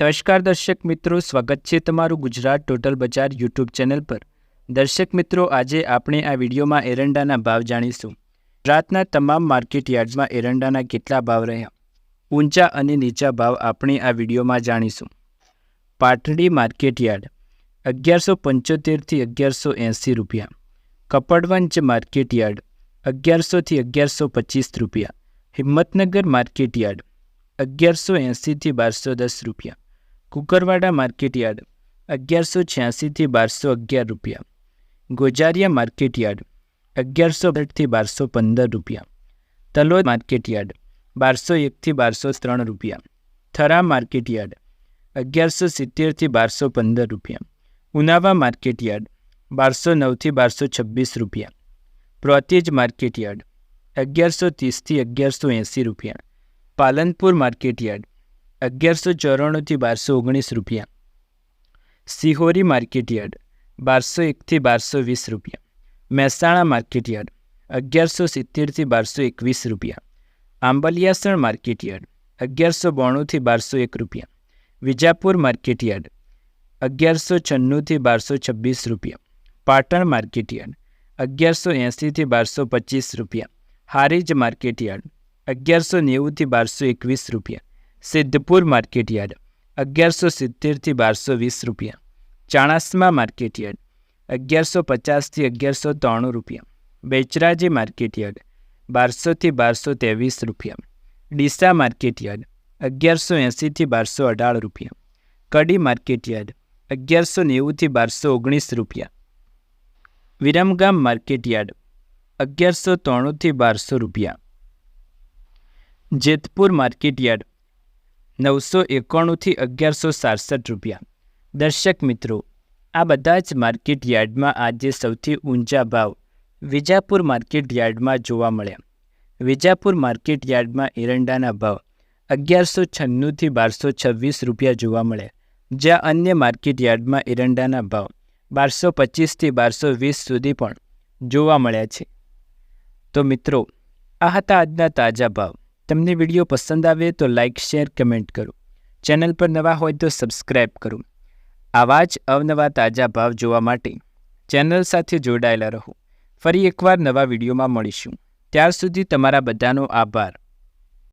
નમસ્કાર દર્શક મિત્રો, સ્વાગત છે તમારું ગુજરાત ટોટલ બજાર યુટ્યુબ ચેનલ પર. દર્શક મિત્રો, આજે આપણે આ વિડીયોમાં એરંડાના ભાવ જાણીશું. ગુજરાતના તમામ માર્કેટ યાર્ડમાં એરંડાના કેટલા ભાવ રહ્યા? ઊંચા અને નીચા ભાવ આપણે આ વિડીયોમાં જાણીશું. પાટડી માર્કેટ યાર્ડ અગિયારસો પંચોતેરથી અગિયારસો એંસી રૂપિયા. કપડવંચ માર્કેટ યાર્ડ અગિયારસોથી અગિયારસો પચીસ રૂપિયા. હિંમતનગર માર્કેટ યાર્ડ અગિયારસો એંસીથી બારસો દસ રૂપિયા. કુકરવાડા માર્કેટ યાર્ડ, અગિયારસો છ્યાસીથી બારસો અગિયાર રૂપિયા. ગોજારિયા માર્કેટ યાર્ડ, અગિયારસો આઠથી બારસો પંદર રૂપિયા. તલોદ માર્કેટ યાર્ડ, બારસો એકથી બારસો ત્રણ રૂપિયા. થરા માર્કેટ યાર્ડ, અગિયારસો સિત્તેરથી બારસો પંદર રૂપિયા. ઉનાવા માર્કેટ યાર્ડ, બારસો નવથી બારસો છવ્વીસ રૂપિયા. પ્રોતેજ માર્કેટ યાર્ડ, અગિયારસો ત્રીસથી અગિયારસો એંસી રૂપિયા. પાલનપુર માર્કેટ યાર્ડ અગિયારસો ચોરાણુંથી બારસો ઓગણીસ રૂપિયા. સિહોરી માર્કેટ યાર્ડ બારસો એકથી બારસો વીસ રૂપિયા. મહેસાણા માર્કેટ યાર્ડ અગિયારસો સિત્તેરથી બારસો એકવીસ રૂપિયા. આંબલિયાસણ માર્કેટ યાર્ડ અગિયારસો બોણુંથી બારસો એક રૂપિયા. વિજાપુર માર્કેટ યાર્ડ અગિયારસો છન્નુંથી બારસો છવ્વીસ રૂપિયા. પાટણ માર્કેટ યાર્ડ અગિયારસો એંસીથી બારસો પચીસ રૂપિયા. હારીજ માર્કેટ યાર્ડ અગિયારસો નેવુંથી બારસો એકવીસ રૂપિયા. સિદ્ધપુર માર્કેટ યાર્ડ અગિયારસો સિત્તેરથી બારસો વીસ રૂપિયા. ચાણસ્મા માર્કેટ યાર્ડ અગિયારસો પચાસથી અગિયારસો ત્રાણું રૂપિયા. બેચરાજી માર્કેટ યાર્ડ બારસોથી બારસો ત્રેવીસ રૂપિયા. ડીસા માર્કેટ યાર્ડ અગિયારસો એંસીથી બારસો અઢાર રૂપિયા. કડી માર્કેટ યાર્ડ અગિયારસો નેવુંથી બારસો ઓગણીસ રૂપિયા. વિરમગામ માર્કેટ યાર્ડ અગિયારસો ત્રાણુંથી બારસો રૂપિયા. જેતપુર માર્કેટ યાર્ડ નવસો એકાણુંથી અગિયારસો સાડસઠ રૂપિયા. દર્શક મિત્રો, આ બધા જ માર્કેટ યાર્ડમાં આજે સૌથી ઊંચા ભાવ વિજાપુર માર્કેટ યાર્ડમાં જોવા મળ્યા. વિજાપુર માર્કેટ યાર્ડમાં એરંડાના ભાવ અગિયારસો છન્નુંથી બારસો છવ્વીસ રૂપિયા જોવા મળ્યા. જ્યાં અન્ય માર્કેટ યાર્ડમાં એરંડાના ભાવ બારસો પચીસથી બારસો વીસ સુધી પણ જોવા મળ્યા છે. તો મિત્રો, આ હતા આજના તાજા ભાવ. તમને વીડિયો પસંદ આવે તો લાઇક શેર કમેન્ટ કરો. ચેનલ પર નવા હોય તો સબસ્ક્રાઈબ કરો. આવા જ અવનવા તાજા ભાવ જોવા માટે ચેનલ સાથે જોડાયેલા રહો. ફરી એકવાર નવા વિડીયોમાં મળીશું. ત્યાર સુધી તમારા બધાનો આભાર.